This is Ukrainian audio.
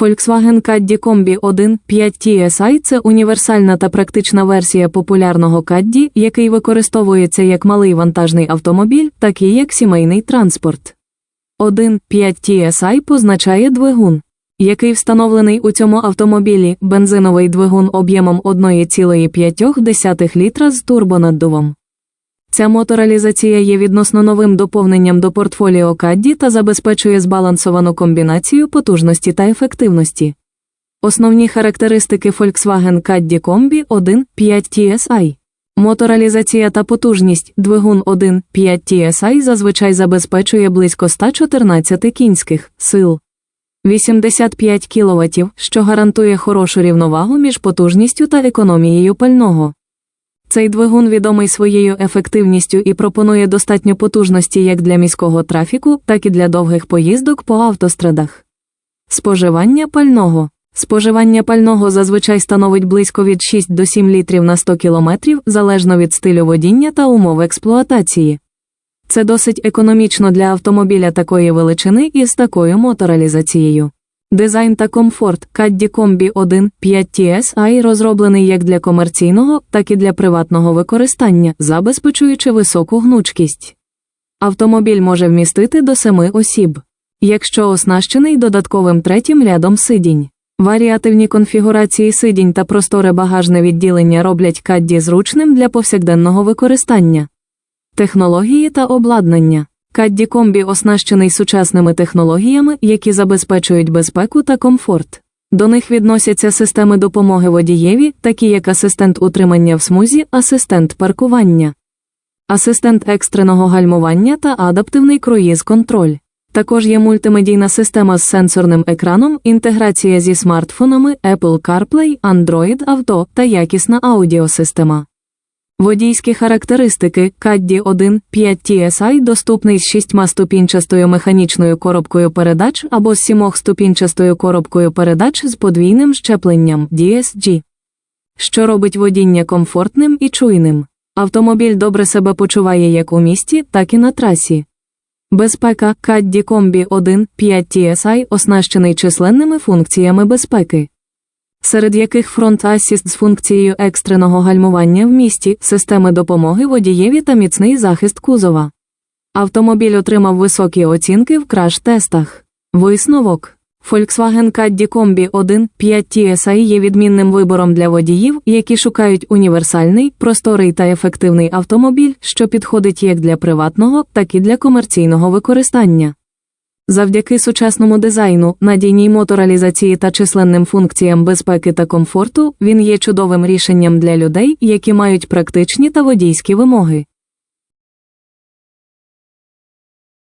Volkswagen Caddy Combi 1.5 TSI – це універсальна та практична версія популярного Caddy, який використовується як малий вантажний автомобіль, так і як сімейний транспорт. 1.5 TSI позначає двигун, який встановлений у цьому автомобілі бензиновий двигун об'ємом 1,5 літра з турбонаддувом. Ця моторалізація є відносно новим доповненням до портфоліо Caddy та забезпечує збалансовану комбінацію потужності та ефективності. Основні характеристики Volkswagen Caddy Combi 1.5 TSI. Моторалізація та потужність двигун 1.5 TSI зазвичай забезпечує близько 114 кінських сил. 85 кВт, що гарантує хорошу рівновагу між потужністю та економією пального. Цей двигун відомий своєю ефективністю і пропонує достатньо потужності як для міського трафіку, так і для довгих поїздок по автострадах. Споживання пального. Споживання пального зазвичай становить близько від 6 до 7 літрів на 100 км залежно від стилю водіння та умов експлуатації. Це досить економічно для автомобіля такої величини і з такою моторалізацією. Дизайн та комфорт Caddy Combi 1.5 TSI розроблений як для комерційного, так і для приватного використання, забезпечуючи високу гнучкість. Автомобіль може вмістити до 7 осіб, якщо оснащений додатковим третім рядом сидінь. Варіативні конфігурації сидінь та просторе багажне відділення роблять Caddy зручним для повсякденного використання. Технології та обладнання. Caddy Combi оснащений сучасними технологіями, які забезпечують безпеку та комфорт. До них відносяться системи допомоги водієві, такі як асистент утримання в смузі, асистент паркування, асистент екстреного гальмування та адаптивний круїз-контроль. Також є мультимедійна система з сенсорним екраном, інтеграція зі смартфонами, Apple CarPlay, Android Auto та якісна аудіосистема. Водійські характеристики Caddy 1.5 TSI доступний з 6-ступінчастою механічною коробкою передач або з 7-ступінчастою коробкою передач з подвійним щепленням DSG, що робить водіння комфортним і чуйним. Автомобіль добре себе почуває як у місті, так і на трасі. Безпека Caddy Combi 1.5 TSI оснащений численними функціями безпеки серед яких Front Assist з функцією екстреного гальмування в місті, системи допомоги водієві та міцний захист кузова. Автомобіль отримав високі оцінки в краш-тестах. Висновок Volkswagen Caddy Combi 1.5 TSI є відмінним вибором для водіїв, які шукають універсальний, просторий та ефективний автомобіль, що підходить як для приватного, так і для комерційного використання. Завдяки сучасному дизайну, надійній моторалізації та численним функціям безпеки та комфорту, він є чудовим рішенням для людей, які мають практичні та водійські вимоги.